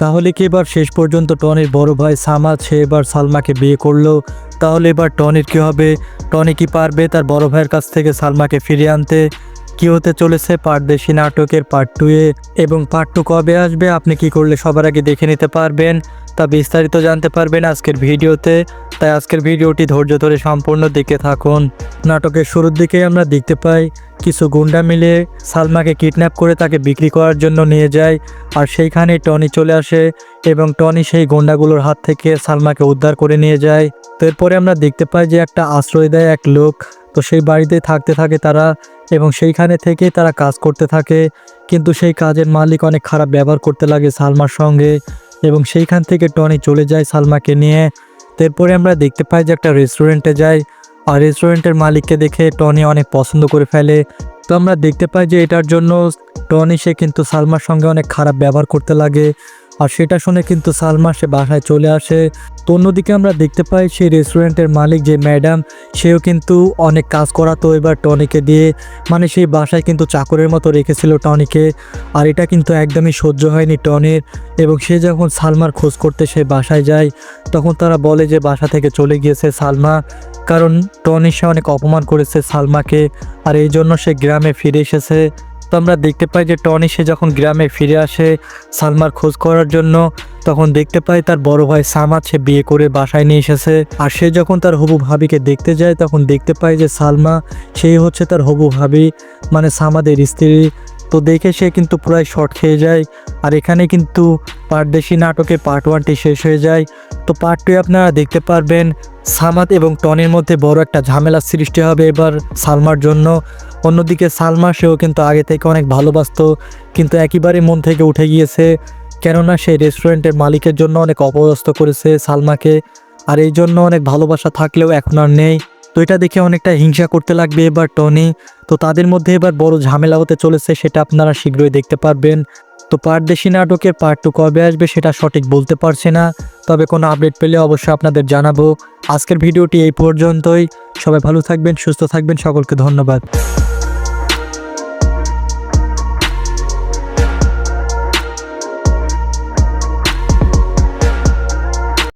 তাহলে কি এবার শেষ পর্যন্ত টনির বড় ভাই সামাদ সে এবার সালমাকে বিয়ে করল? তাহলে এবার টনির কি হবে? টনি কি পারবে তার বড় ভাইয়ের কাছ থেকে সালমাকে ফিরিয়ে আনতে? কি হতে চলেছে পারদেশি নাটকের পার্ট টুয়ে এবং পার্ট টু কবে আসবে? আপনি কি করলে সবার আগে দেখে নিতে পারবেন? তা বিস্তারিত জানতে পারবেন আজকের ভিডিওতে। তাই আজকের ভিডিওটি ধৈর্য ধরে সম্পূর্ণ দেখতে থাকুন। নাটকের শুরুর দিকে আমরা দেখতে পাই, কিছু গুন্ডা মিলে সালমাকে কিডন্যাপ করে তাকে বিক্রি করার জন্য নিয়ে যায় আর সেইখানে টনি চলে আসে এবং টনি সেই গুন্ডাগুলোর হাত থেকে সালমাকে উদ্ধার করে নিয়ে যায়। তো এরপরে আমরা দেখতে পাই যে একটা আশ্রয় দেয় এক লোক, তো সেই বাড়িতে থাকতে থাকে তারা এবং সেইখানে থেকে তারা কাজ করতে থাকে। কিন্তু সেই কাজের মালিক অনেক খারাপ ব্যবহার করতে লাগে সালমার সঙ্গে এবং সেইখান থেকে টনি চলে যায় সালমাকে নিয়ে। তারপরে আমরা দেখতে পাই যে একটা রেস্টুরেন্টে যাই। আর রেস্টুরেন্টের মালিককে দেখে টনি অনেক পছন্দ করে ফেলে। তো আমরা দেখতে পাই যে এটার জন্য টনি সে কিন্তু সালমার সঙ্গে অনেক খারাপ ব্যবহার করতে লাগে। আর সেটা শুনে কিন্তু সালমা সে বাসায় চলে আসে। তো অন্যদিকে আমরা দেখতে পাই সেই রেস্টুরেন্টের মালিক যে ম্যাডাম, সেও কিন্তু অনেক কাজ করাতো এবার টনিকে দিয়ে। মানে সেই বাসায় কিন্তু চাকরের মতো রেখেছিল টনিকে। আর এটা কিন্তু একদমই সহ্য হয়নি টনির। এবং সে যখন সালমার খোঁজ করতে সে বাসায় যায়, তখন তারা বলে যে বাসা থেকে চলে গিয়েছে সালমা। কারণ টনি সে অনেক অপমান করেছে সালমাকে। আর এই জন্য সে গ্রামে ফিরে এসেছে। তো আমরা দেখতে পাই যে টনি সে যখন গ্রামে ফিরে আসে সালমার খোঁজ করার জন্য, তখন দেখতে পাই তার বড় ভাই সামাদ সে বিয়ে করে বাসায় নিয়ে এসেছে। আর সে যখন তার হবু ভাবিকে দেখতে যায়, তখন দেখতে পায় যে সালমা সেই হচ্ছে তার হবু ভাবি মানে সামাদের স্ত্রী। তো দেখে সে কিন্তু প্রায় শর্ট খেয়ে যায়। আর এখানে কিন্তু পারদেশি নাটকে পার্ট ওয়ানটি শেষ হয়ে যায়। তো পার্ট টু আপনারা দেখতে পারবেন, সামাদ এবং টনির মধ্যে বড় একটা ঝামেলার সৃষ্টি হবে এবার সালমার জন্য। অন্যদিকে সালমা, সেও কিন্তু আগে থেকে অনেক ভালোবাসতো, কিন্তু একেবারে মন থেকে উঠে গিয়েছে, কেননা সেই রেস্টুরেন্টের মালিকের জন্য অনেক অপদস্থ করেছে সালমাকে, আর এই জন্য অনেক ভালোবাসা থাকলেও এখন আর নেই। তো এটা দেখে অনেকটা হিংসা করতে লাগবে এবার টনি। তো তাদের মধ্যে এবার বড় ঝামেলা হতে চলেছে, সেটা আপনারা শীঘ্রই দেখতে পারবেন। তো পারদেশি নাটকের পার্ট টু কবে আসবে সেটা সঠিক বলতে পারছি না, তবে কোনো আপডেট পেলে অবশ্যই আপনাদের জানাব। আজকের ভিডিওটি এই পর্যন্তই, সবাই ভালো থাকবেন, সুস্থ থাকবেন, সকলকে ধন্যবাদ।